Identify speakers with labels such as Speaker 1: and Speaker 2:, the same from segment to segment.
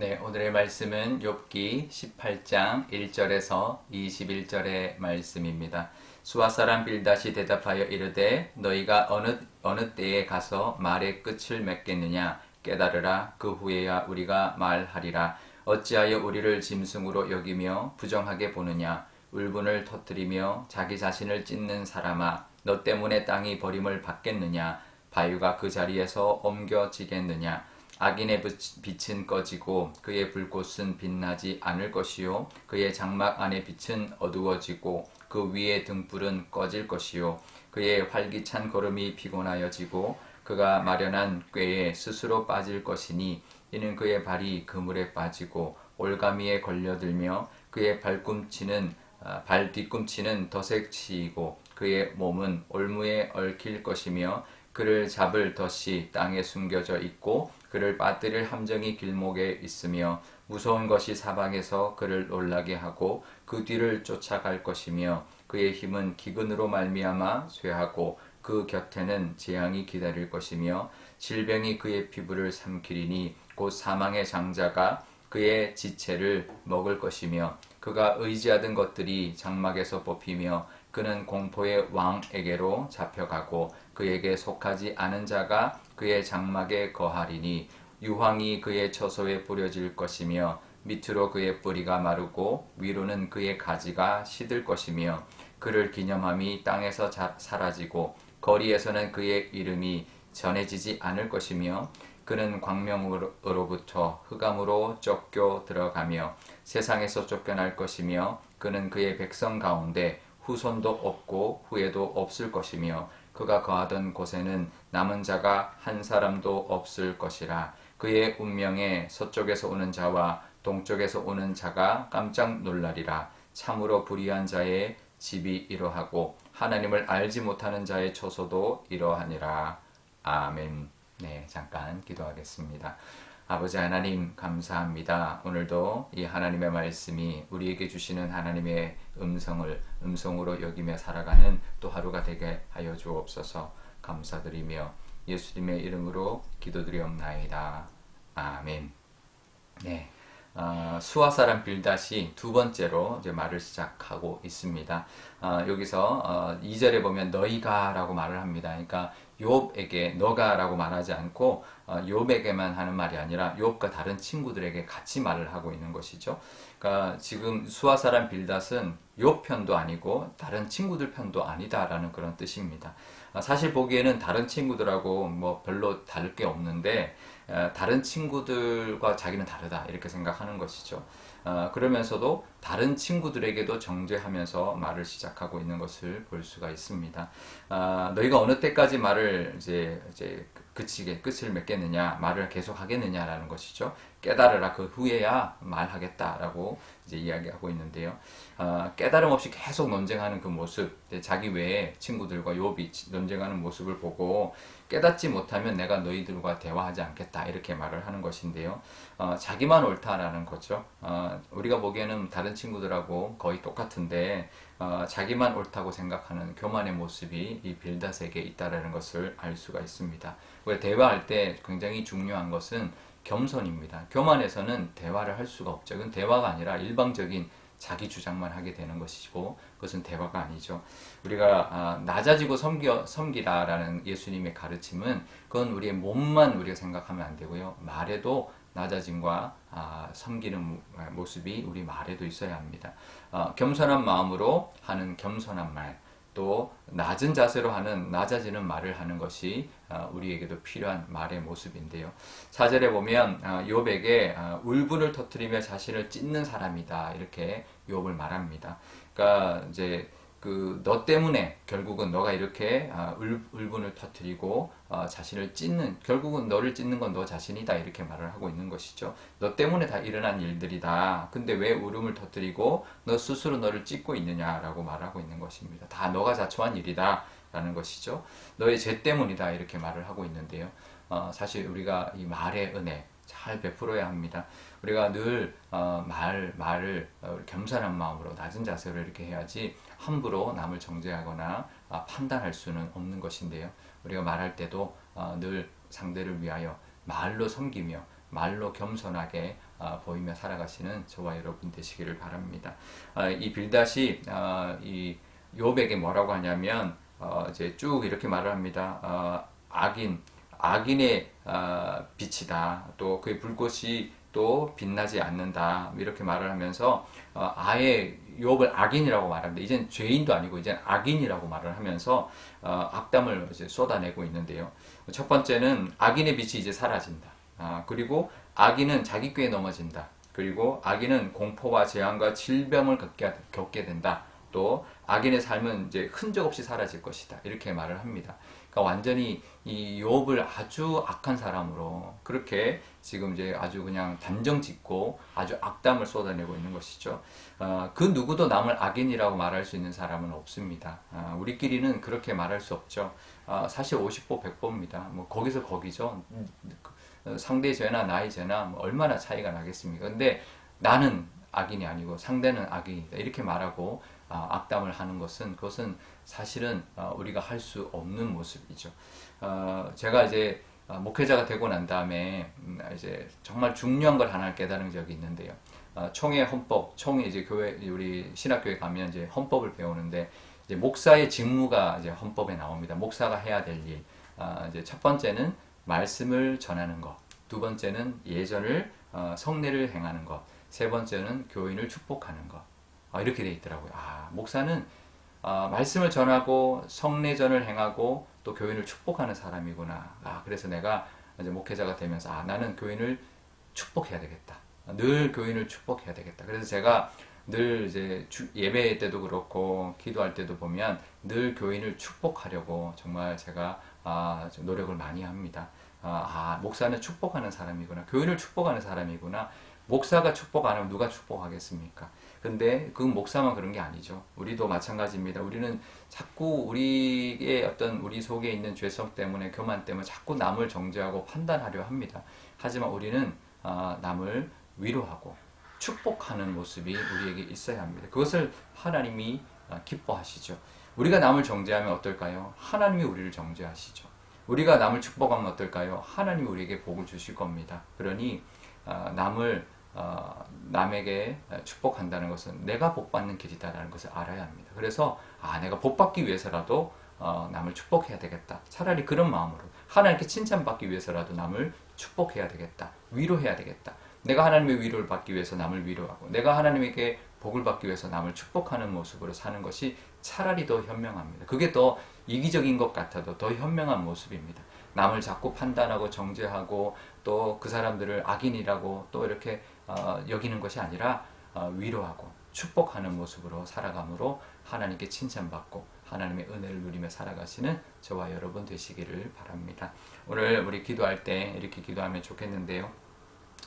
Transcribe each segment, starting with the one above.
Speaker 1: 네, 오늘의 말씀은 욥기 18장 1절에서 21절의 말씀입니다. 수아 사람 빌닷이 대답하여 이르되 너희가 어느 어느 때에 가서 말의 끝을 맺겠느냐? 깨달으라. 그 후에야 우리가 말하리라. 어찌하여 우리를 짐승으로 여기며 부정하게 보느냐? 울분을 터뜨리며 자기 자신을 찢는 사람아 너 때문에 땅이 버림을 받겠느냐? 바위가 그 자리에서 옮겨지겠느냐 악인의 빛은 꺼지고 그의 불꽃은 빛나지 않을 것이요. 그의 장막 안의 빛은 어두워지고 그 위의 등불은 꺼질 것이요. 그의 활기찬 걸음이 피곤하여지고 그가 마련한 꾀에 스스로 빠질 것이니 이는 그의 발이 그물에 빠지고 올가미에 걸려들며 그의 발꿈치는 아, 발 뒤꿈치는 덧색치이고 그의 몸은 올무에 얽힐 것이며 그를 잡을 덫이 땅에 숨겨져 있고 그를 빠뜨릴 함정이 길목에 있으며 무서운 것이 사방에서 그를 놀라게 하고 그 뒤를 쫓아갈 것이며 그의 힘은 기근으로 말미암아 쇠하고 그 곁에는 재앙이 기다릴 것이며 질병이 그의 피부를 삼키리니 곧 사망의 장자가 그의 지체를 먹을 것이며 그가 의지하던 것들이 장막에서 뽑히며 그는 공포의 왕에게로 잡혀가고 그에게 속하지 않은 자가 그의 장막에 거하리니 유황이 그의 처소에 뿌려질 것이며 밑으로 그의 뿌리가 마르고 위로는 그의 가지가 시들 것이며 그를 기념함이 땅에서 자, 사라지고 거리에서는 그의 이름이 전해지지 않을 것이며 그는 광명으로부터 흑암으로 쫓겨 들어가며 세상에서 쫓겨날 것이며 그는 그의 백성 가운데 후손도 없고 후에도 없을 것이며 그가 거하던 곳에는 남은 자가 한 사람도 없을 것이라 그의 운명에 서쪽에서 오는 자와 동쪽에서 오는 자가 깜짝 놀라리라 참으로 불의한 자의 집이 이러하고 하나님을 알지 못하는 자의 처소도 이러하니라 아멘. 네, 잠깐 기도하겠습니다. 아버지 하나님 감사합니다. 오늘도 이 하나님의 말씀이 우리에게 주시는 하나님의 음성을 음성으로 여기며 살아가는 또 하루가 되게 하여 주옵소서 감사드리며 예수님의 이름으로 기도드리옵나이다. 아멘. 네. 어, 수아 사람 빌닷이 두 번째로 이제 말을 시작하고 있습니다. 어, 여기서 어, 2절에 보면 너희가 라고 말을 합니다. 그러니까 욥에게 너가라고 말하지 않고 어, 욥에게만 하는 말이 아니라 욥과 다른 친구들에게 같이 말을 하고 있는 것이죠. 그러니까 지금 수아 사람 빌닷은 욥 편도 아니고 다른 친구들 편도 아니다라는 그런 뜻입니다. 어, 사실 보기에는 다른 친구들하고 뭐 별로 다를 게 없는데 어, 다른 친구들과 자기는 다르다 이렇게 생각하는 것이죠. 어, 그러면서도 다른 친구들에게도 정죄하면서 말을 시작하고 있는 것을 볼 수가 있습니다. 어, 너희가 어느 때까지 말을 이제 이제 그치게 끝을 맺겠느냐, 말을 계속 하겠느냐라는 것이죠. 깨달으라 그 후에야 말하겠다라고 이제 이야기하고 있는데요. 어, 깨달음 없이 계속 논쟁하는 그 모습, 자기 외에 친구들과 욥이 논쟁하는 모습을 보고 깨닫지 못하면 내가 너희들과 대화하지 않겠다 이렇게 말을 하는 것인데요. 어, 자기만 옳다라는 거죠. 어, 우리가 보기에는 다른 친구들하고 거의 똑같은데 어, 자기만 옳다고 생각하는 교만의 모습이 이 빌닷에게 있다라는 것을 알 수가 있습니다. 대화할 때 굉장히 중요한 것은 겸손입니다. 교만에서는 대화를 할 수가 없죠. 그건 대화가 아니라 일방적인 자기 주장만 하게 되는 것이고 그것은 대화가 아니죠. 우리가 아, 낮아지고 섬겨, 섬기라라는 예수님의 가르침은 그건 우리의 몸만 우리가 생각하면 안 되고요. 말에도 낮아짐과 아, 섬기는 모습이 우리 말에도 있어야 합니다. 어, 겸손한 마음으로 하는 겸손한 말, 또 낮은 자세로 하는 낮아지는 말을 하는 것이 어, 우리에게도 필요한 말의 모습인데요. 사절에 보면 어, 욥에게 어, 울분을 터뜨리며 자신을 찢는 사람이다 이렇게 욥을 말합니다. 그러니까 이제 그 너 때문에 결국은 너가 이렇게 아, 울, 분을 터뜨리고 어, 자신을 찢는 결국은 너를 찢는 건 너 자신이다 이렇게 말을 하고 있는 것이죠. 너 때문에 다 일어난 일들이다. 근데 왜 울음을 터뜨리고 너 스스로 너를 찢고 있느냐라고 말하고 있는 것입니다. 다 너가 자초한 일이다라는 것이죠. 너의 죄 때문이다 이렇게 말을 하고 있는데요. 어, 사실 우리가 이 말의 은혜 잘 베풀어야 합니다. 우리가 늘 어, 말, 말을 어, 겸손한 마음으로 낮은 자세로 이렇게 해야지 함부로 남을 정죄하거나 어, 판단할 수는 없는 것인데요. 우리가 말할 때도 어, 늘 상대를 위하여 말로 섬기며 말로 겸손하게 아, 보이며 살아가시는 저와 여러분 되시기를 바랍니다. 아, 이 빌닷이 아, 이 요백에 뭐라고 하냐면 어, 이제 쭉 이렇게 말을 합니다. 어, 악인 악인의 어, 빛이다. 또 그의 불꽃이 또 빛나지 않는다. 이렇게 말을 하면서 어, 아예 욥을 악인이라고 말합니다. 이젠 죄인도 아니고 이젠 악인이라고 말을 하면서 어, 악담을 이제 쏟아내고 있는데요. 첫 번째는 악인의 빛이 이제 사라진다. 아, 그리고 악인은 자기 꾀에 넘어진다. 그리고 악인은 공포와 재앙과 질병을 겪게 된다. 또 악인의 삶은 이제 흔적 없이 사라질 것이다. 이렇게 말을 합니다. 그러니까 완전히 이 욥을 아주 악한 사람으로 그렇게 지금 이제 아주 그냥 단정 짓고 아주 악담을 쏟아내고 있는 것이죠. 어, 그 누구도 남을 악인이라고 말할 수 있는 사람은 없습니다. 어, 우리끼리는 그렇게 말할 수 없죠. 어, 사실 50보 100보입니다. 뭐 거기서 거기죠. 어, 상대 죄나 나의 죄나 뭐 얼마나 차이가 나겠습니까? 근데 나는 악인이 아니고 상대는 악인이다. 이렇게 말하고 아, 악담을 하는 것은 그것은 사실은 어, 우리가 할 수 없는 모습이죠. 어, 제가 이제 어, 목회자가 되고 난 다음에 음, 이제 정말 중요한 걸 하나 깨달은 적이 있는데요. 어, 총회 헌법, 총회 이제 교회 우리 신학교에 가면 이제 헌법을 배우는데 이제 목사의 직무가 이제 헌법에 나옵니다. 목사가 해야 될 일. 아, 이제 첫 번째는 말씀을 전하는 것. 두 번째는 예전을 어, 성례를 행하는 것. 세 번째는 교인을 축복하는 것. 아, 이렇게 돼 있더라고요. 아, 목사는 아, 말씀을 전하고 성례전을 행하고 또 교인을 축복하는 사람이구나. 아, 그래서 내가 이제 목회자가 되면서 아, 나는 교인을 축복해야 되겠다. 늘 교인을 축복해야 되겠다. 그래서 제가 늘 이제 주, 예배 때도 그렇고 기도할 때도 보면 늘 교인을 축복하려고 정말 제가 아, 좀 노력을 많이 합니다. 아, 아, 목사는 축복하는 사람이구나. 교인을 축복하는 사람이구나. 목사가 축복 안 하면 누가 축복하겠습니까? 근데 그 목사만 그런 게 아니죠. 우리도 마찬가지입니다. 우리는 자꾸 우리의 어떤 우리 속에 있는 죄성 때문에 교만 때문에 자꾸 남을 정죄하고 판단하려 합니다. 하지만 우리는 아, 남을 위로하고 축복하는 모습이 우리에게 있어야 합니다. 그것을 하나님이 아, 기뻐하시죠. 우리가 남을 정죄하면 어떨까요? 하나님이 우리를 정죄하시죠. 우리가 남을 축복하면 어떨까요? 하나님이 우리에게 복을 주실 겁니다. 그러니 아, 남을 어, 남에게 축복한다는 것은 내가 복 받는 길이다라는 것을 알아야 합니다. 그래서 아 내가 복 받기 위해서라도 어, 남을 축복해야 되겠다. 차라리 그런 마음으로 하나님께 칭찬받기 위해서라도 남을 축복해야 되겠다. 위로해야 되겠다. 내가 하나님의 위로를 받기 위해서 남을 위로하고 내가 하나님에게 복을 받기 위해서 남을 축복하는 모습으로 사는 것이 차라리 더 현명합니다. 그게 더 이기적인 것 같아도 더 현명한 모습입니다. 남을 자꾸 판단하고 정죄하고 또 그 사람들을 악인이라고 또 이렇게 어, 여기는 것이 아니라 어, 위로하고 축복하는 모습으로 살아감으로 하나님께 칭찬받고 하나님의 은혜를 누리며 살아가시는 저와 여러분 되시기를 바랍니다. 오늘 우리 기도할 때 이렇게 기도하면 좋겠는데요.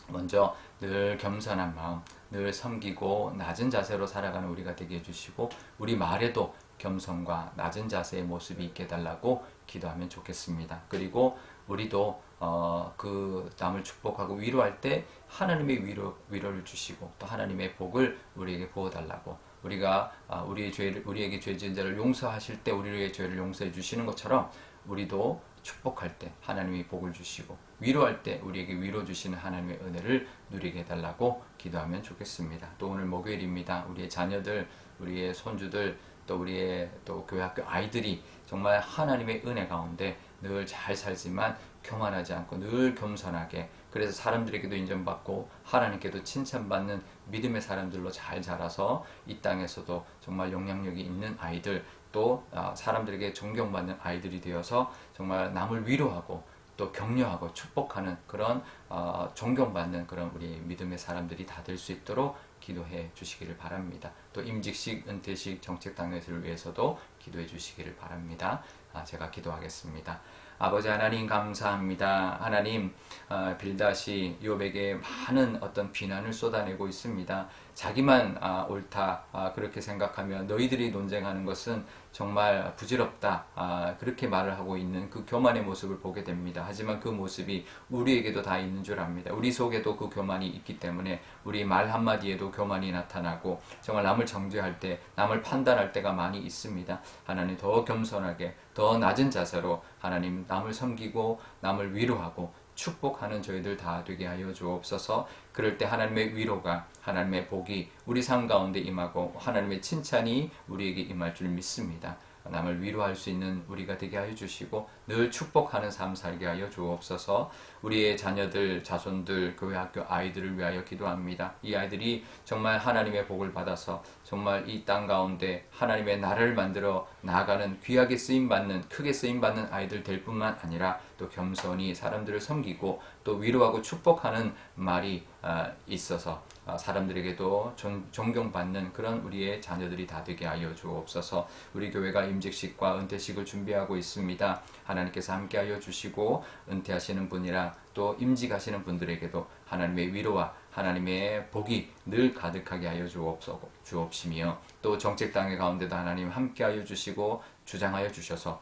Speaker 1: 먼저 늘 겸손한 마음, 늘 섬기고 낮은 자세로 살아가는 우리가 되게 해주시고 우리 말에도 겸손과 낮은 자세의 모습이 있게 달라고 기도하면 좋겠습니다. 그리고 우리도 어, 그 남을 축복하고 위로할 때 하나님의 위로 위로를 주시고 또 하나님의 복을 우리에게 부어 달라고 우리가 아, 우리의 죄를 우리에게 죄 지은 자를 용서하실 때 우리의 죄를 용서해 주시는 것처럼 우리도 축복할 때 하나님이 복을 주시고 위로할 때 우리에게 위로 주시는 하나님의 은혜를 누리게 해달라고 기도하면 좋겠습니다. 또 오늘 목요일입니다. 우리의 자녀들, 우리의 손주들, 또 우리의 또 교회 학교 아이들이 정말 하나님의 은혜 가운데 늘 잘 살지만 교만하지 않고 늘 겸손하게 그래서 사람들에게도 인정받고 하나님께도 칭찬받는 믿음의 사람들로 잘 자라서 이 땅에서도 정말 영향력이 있는 아이들 또 아, 사람들에게 존경받는 아이들이 되어서 정말 남을 위로하고 또 격려하고 축복하는 그런 어, 존경받는 그런 우리 믿음의 사람들이 다 될 수 있도록 기도해 주시기를 바랍니다. 또 임직식, 은퇴식 정책 당회를 위해서도 기도해 주시기를 바랍니다. 아, 제가 기도하겠습니다. 아버지 하나님 감사합니다. 하나님 어, 빌다시 욥에게 많은 어떤 비난을 쏟아내고 있습니다. 자기만 아, 옳다 아, 그렇게 생각하며 너희들이 논쟁하는 것은 정말 부질없다 아, 그렇게 말을 하고 있는 그 교만의 모습을 보게 됩니다. 하지만 그 모습이 우리에게도 다 있는 줄 압니다. 우리 속에도 그 교만이 있기 때문에 우리 말 한마디에도 교만이 나타나고 정말 남을 정죄할 때 남을 판단할 때가 많이 있습니다. 하나님 더 겸손하게 더 낮은 자세로 하나님 남을 섬기고 남을 위로하고 축복하는 저희들 다 되게 하여 주옵소서. 그럴 때 하나님의 위로가 하나님의 복이 우리 삶 가운데 임하고 하나님의 칭찬이 우리에게 임할 줄 믿습니다. 남을 위로할 수 있는 우리가 되게 하여 주시고 늘 축복하는 삶 살게 하여 주옵소서. 우리의 자녀들, 자손들, 교회 학교 아이들을 위하여 기도합니다. 이 아이들이 정말 하나님의 복을 받아서 정말 이 땅 가운데 하나님의 나라를 만들어 나아가는 귀하게 쓰임 받는 크게 쓰임 받는 아이들 될 뿐만 아니라 또 겸손히 사람들을 섬기고 또 위로하고 축복하는 말이 아, 있어서 아, 사람들에게도 존, 존경받는 그런 우리의 자녀들이 다 되게 하여 주옵소서. 우리 교회가 임직식과 은퇴식을 준비하고 있습니다. 하나님께서 함께하여 주시고 은퇴하시는 분이라 또 임직하시는 분들에게도 하나님의 위로와 하나님의 복이 늘 가득하게 하여 주옵소, 주옵시며 또 정책 당의 가운데도 하나님 함께하여 주시고 주장하여 주셔서